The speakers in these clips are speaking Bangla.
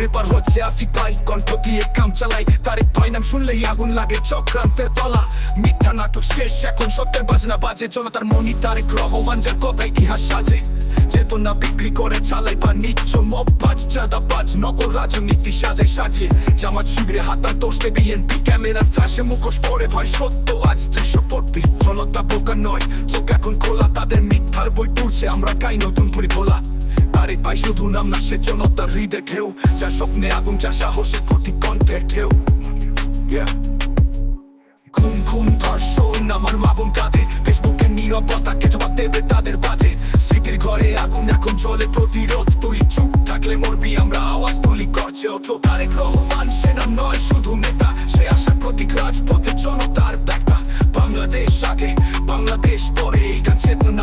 রেপার হচ্ছে আসি পাই কণ্ঠ দিয়ে কাম চালাই। তারিখ ভাই নাম শুনলেই আগুন লাগে চক্রান্তের তলা। মিথ্যা নাটক শেষ, এখন সত্যের বাজনা বাজে। জনতার মনি তারিখ রহমান যার কথা ইতিহাস সাজে। চেতনা বিক্রি করে চালাই বা নিচ্ছ চাঁদা নকল রাজনীতি সাজায় জামাত শিবিরে হাতার দোষে বিএনপি, ক্যামেরার ফ্ল্যাশে মুখোশ পরে ভয় সত্য আজ জনতা বোকা নয়, চোখ এখন খোলা, তাদের মিথ্যার বই তুলছে, আমরা গাই নতুন করে ভোলা তারিখ ভাই শুধু নাম না, সে জনতার হৃদয় ঢেউ। যা স্বপ্নে আগুন যা সাহসের প্রতি কণ্ঠের ঢেউ। ধর্ষণ, আমার মাবুন কাঁদে। ফেসবুকে নীরবতাকে জবাব দেবে তাদের স্মৃতির ঘরে আগুন এখন চলে প্রতিরোধ। তুই চুপ থাকলে মরবি, আমরা আওয়াজ তুলি করছে ওঠো। তারেক রহমান, সেনা নয়, শুধু নেতা। সে আশার প্রতীক রাজপথে জনতার ব্যাখ্যা। বাংলাদেশ আগে, বাংলাদেশ পরে।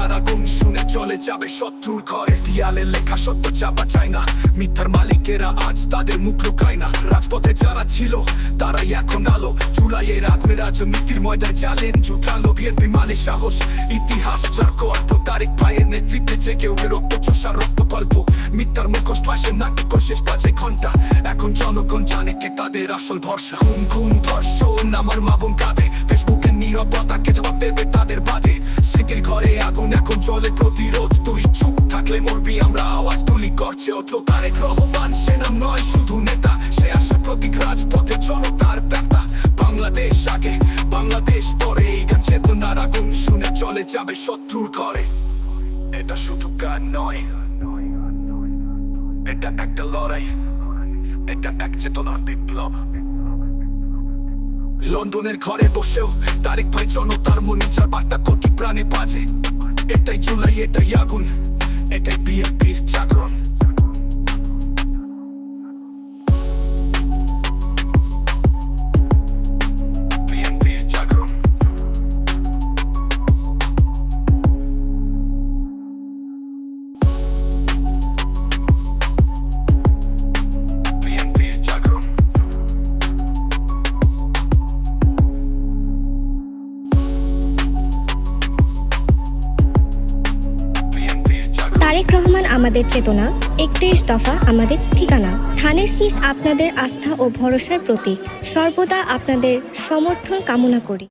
গান শুনে চলে যাবে শত্রুর ঘরে। দিয়ালে লেখা সত্য চাপা চায় না। মিথ্যার মালিকেরা আজ তাদের মুখ লুকায় না। রাজপথে যারা ছিল, তারাই এখন আলো। জুলাইয়ের আগুনে রাজনীতির ময়দানে চালেন জুটালো বিএনপি মানে সাহস। ইতিহাস যার গল্প তারিক ভাইয়ের নেতৃত্বে জেগে উঠে রক্ত চোষা রক্ত কল্প মিথ্যার মুখোশ পাশে নাকি শেষ বাজে ঘণ্টা এখন জনগণ জানে কে তাদের আসল ভরসা। খুন খুন ধর্ষণ, আমার মাবুন কাঁদে। ফেসবুকে নীরবতাকে জবাব দেবে তাদের বাদে প্রতিরোধ তুই চুপ থাকলে মরবি, আমরা আওয়াজ তুলি করছে ওঠো তারেক রহমান সেনা নয় শুধু নেতা, সে আশা প্রতীক রাজপথে জনতার ব্যথা বাংলাদেশ আগে, বাংলাদেশ পরে, এই গান চেতনার আগুন শুনে চলে যাবে শত্রুর ঘরে। এটা শুধু গান নয়, এটা একটা লড়াই, এটা এক চেতনার বিপ্লব। লন্ডনের ঘরে বসেও তারিখ ভাই জনতার মনে että jakun, ettei pidä piirtsä Tarique Rahman আমাদের চেতনা, একত্রিশ দফা আমাদের ঠিকানা। থানের শীষ আপনাদের আস্থা ও ভরসার প্রতীক। সর্বদা আপনাদের সমর্থন কামনা করি।